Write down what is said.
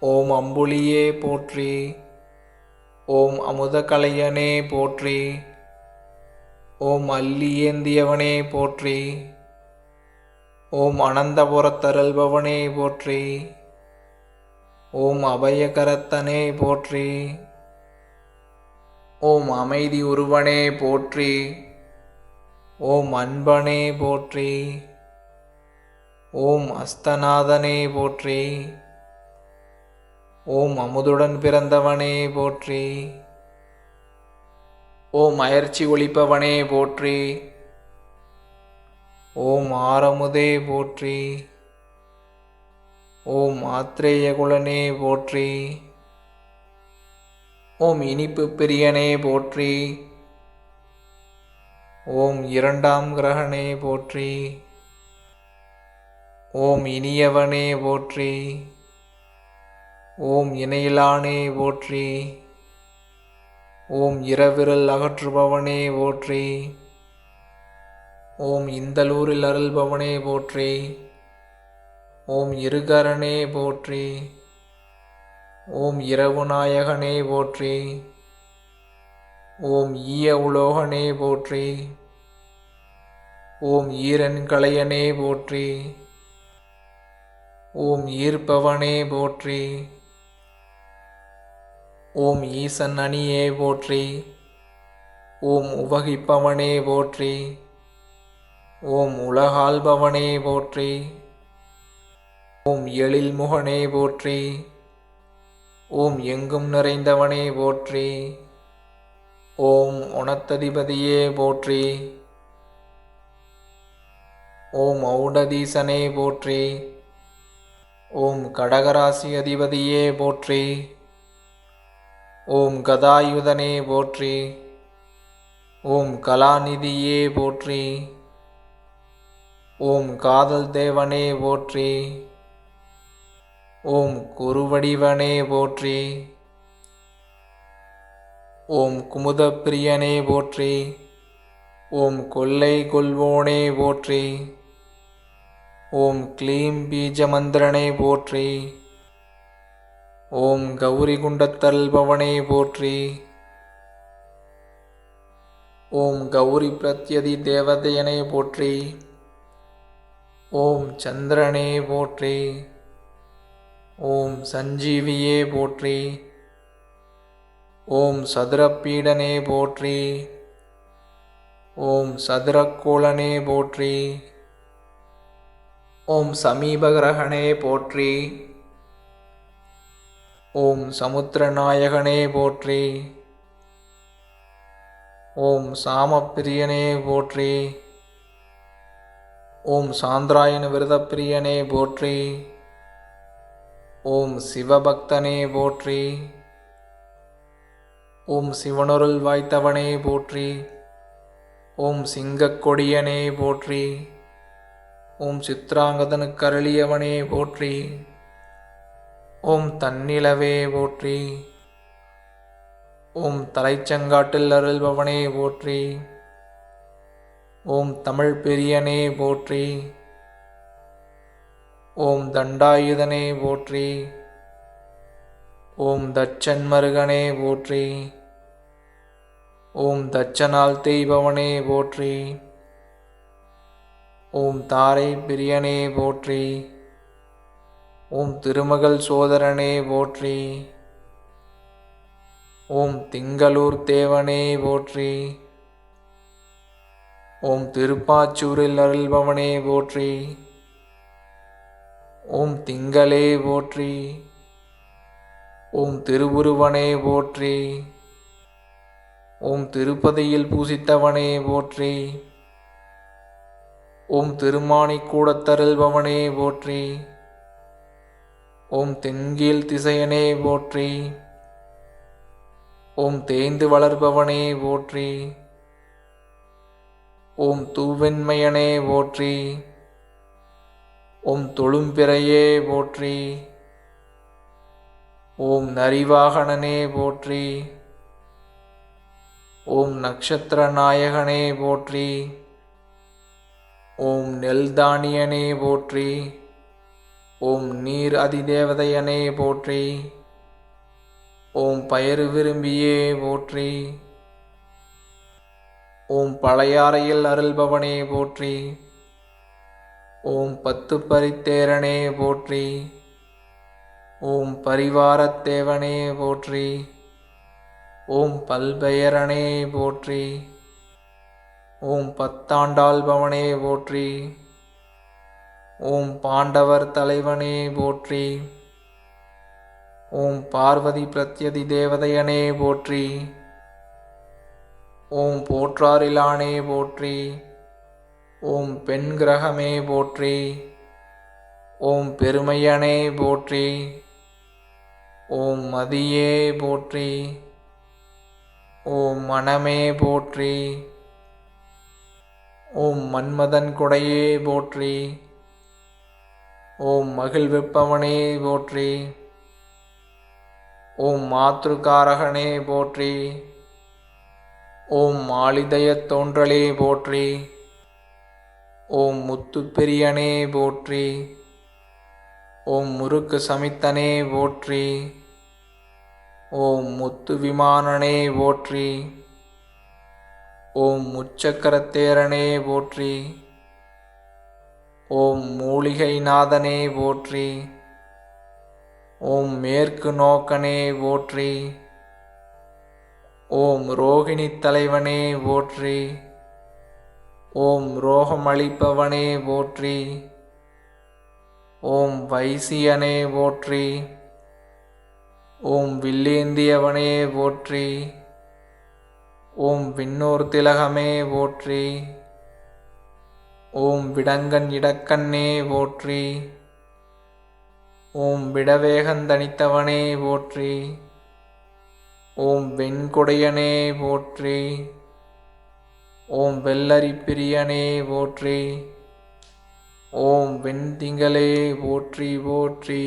ஓம் அம்புலியே போற்றி. ஓம் அமுதகலையனே போற்றி. ஓம் அல்லியேந்தியவனே போற்றி. ஓம் அனந்தபுரத்தருள்பவனே போற்றி. ஓம் அபயகரத்தனே போற்றி. ஓம் அமைதி உருவனே போற்றி. ஓம் அன்பனே போற்றி. ஓம் அஸ்தநாதனே போற்றி. ஓம் அமுதுடன் பிறந்தவனே போற்றி. ஓம் அயர்ச்சி ஒழிப்பவனே போற்றி. ஓம் ஆரமுதே போற்றி. ஓம் ஆத்ரேய குலனே போற்றி. ஓம் இனிப்பு பிரியனே போற்றி. ஓம் இரண்டாம் கிரகனே போற்றி. ஓம் இனியவனே போற்றி. ஓம் இணையிலானே போற்றி. ஓம் இரவிரல் அகற்றுபவனே போற்றி. ஓம் இந்தலூரில் அருள்பவனே போற்றி. ஓம் இருகரனே போற்றி. ஓம் இரவு நாயகனே போற்றி. ஓம் ஈய உலோகனே போற்றி. ஓம் ஈரன் கலையனே போற்றி. ஓம் ஈர்ப்பவனே போற்றி. ஓம் ஈசன் அணியே போற்றி. ஓம் உபகிப்பவனே போற்றி. ஓம் உலகாள்பவனே போற்றி. ஓம் எழில் முகனே போற்றி. ஓம் எங்கும் நிறைந்தவனே போற்றி. ஓம் உணத்ததிபதியே போற்றி. ஓம் ஔடதீசனே போற்றி. ஓம் கடகராசி அதிபதியே போற்றி. ஓம் கதாயுதனே போற்றி. ஓம் கலாநிதியே போற்றி. ஓம் காதல் தேவனே போற்றி. ஓம் குருவடிவனே போற்றி. ஓம் குமுதப்பிரியனே போற்றி. ஓம் கொல்லை கொள்வோனே போற்றி. ஓம் க்ளீம் பீஜமந்திரனே போற்றி. ஓம் கௌரி குண்டத்தல்பவனே போற்றி. ஓம் கௌரி பிரத்யதி தேவதையனே போற்றி. ஓம் சந்திரனே போற்றி. ஓம் சஞ்சீவியே போற்றி. ஓம் சதுரப்பீடனே போற்றி. ஓம் சதுரக்கோளனே போற்றி. ஓம் சமீபகிரகணே போற்றி. ஓம் சமுத்திரநாயகனே போற்றி. ஓம் சாமப்பிரியனே போற்றி. ஓம் சாந்திராயன விரதப்பிரியனே போற்றி. ஓம் சிவபக்தனே போற்றி. ஓம் சிவனொருள் வாய்த்தவனே போற்றி. ஓம் சிங்கக்கொடியனே போற்றி. ஓம் சித்ராங்கதனுக்கருளியவனே போற்றி. ஓம் தன்னிலவே போற்றி. ஓம் தலைச்சங்காட்டில் அருள்பவனே போற்றி. ஓம் தமிழ் பெரியனே போற்றி. ஓம் தண்டாயுதனே போற்றி. ஓம் தச்சன் மருகனே போற்றி. ஓம் தச்சனால் தெய்பவனே போற்றி. ஓம் தாரை பிரியனே போற்றி. ஓம் திருமகள் சோதரனே போற்றி. ஓம் திங்களூர் தேவனே போற்றி. ஓம் திருப்பாச்சூரில் அருள்பவனே போற்றி. ஓம் திங்களே போற்றி. ஓம் திருவுருவனே போற்றி. ஓம் திருப்பதியில் பூசித்தவனே போற்றி. ஓம் திருமாணிக்கூடத்தருள்பவனே போற்றி. ஓம் தென்கீழ் திசையனே போற்றி. ஓம் தேய்ந்து வளர்பவனே போற்றி. ஓம் தூவெண்மையனே போற்றி. ஓம் தொழும்பிறையே போற்றி. ஓம் நரிவாகனனே போற்றி. ஓம் நக்ஷத்திர நாயகனே போற்றி. ஓம் நெல்தானியனே போற்றி. ஓம் நீர் அதிதேவதையனே போற்றி. ஓம் பயறு விரும்பியே போற்றி. ஓம் பழையாறையில் அருள்பவனே போற்றி. ஓம் பத்து பரித்தேரனே போற்றி. ஓம் பரிவாரத்தேவனே போற்றி. ஓம் பல்பெயரனே போற்றி. ஓம் பத்தாண்டாள்பவனே போற்றி. ஓம் பாண்டவர் தலைவனே போற்றி. ஓம் பார்வதி பிரத்யதி தேவதையனே போற்றி. ஓம் போற்றாரிலானே போற்றி. ஓம் பெண் கிரகமே போற்றி. ஓம் பெருமையனே போற்றி. ஓம் மதியே போற்றி. ஓம் மனமே போற்றி. ஓம் மன்மதன் கொடையே போற்றி. ஓம் மகிழ்விப்பவனே போற்றி. ஓம் மாத்ருகாரகனே போற்றி. ஓம் மாளிதயத் தோன்றலே போற்றி. ஓம் முத்துப்பெரியனே போற்றி. ஓம் முறுக்கு சமித்தனே போற்றி. ஓம் முத்து விமானனே போற்றி. ஓம் முச்சக்கரத்தேரனே போற்றி. ஓம் மூலிகைநாதனே போற்றி. ஓம் மேற்கு நோக்கனே போற்றி. ஓம் ரோகிணி தலைவனே போற்றி. ஓம் ரோகமளிப்பவனே போற்றி. ஓம் வைசியனே போற்றி. ஓம் வில்லேந்தியவனே போற்றி. ஓம் விண்ணோர் திலகமே போற்றி. ஓம் விடங்கன் இடக்கண்ணே போற்றி. ஓம் விடவேகந்தனித்தவனே போற்றி. ஓம் வெண்கொடையனே போற்றி. ஓம் வெள்ளரி பிரியனே போற்றி. ஓம் வெண்திங்களே போற்றி போற்றி.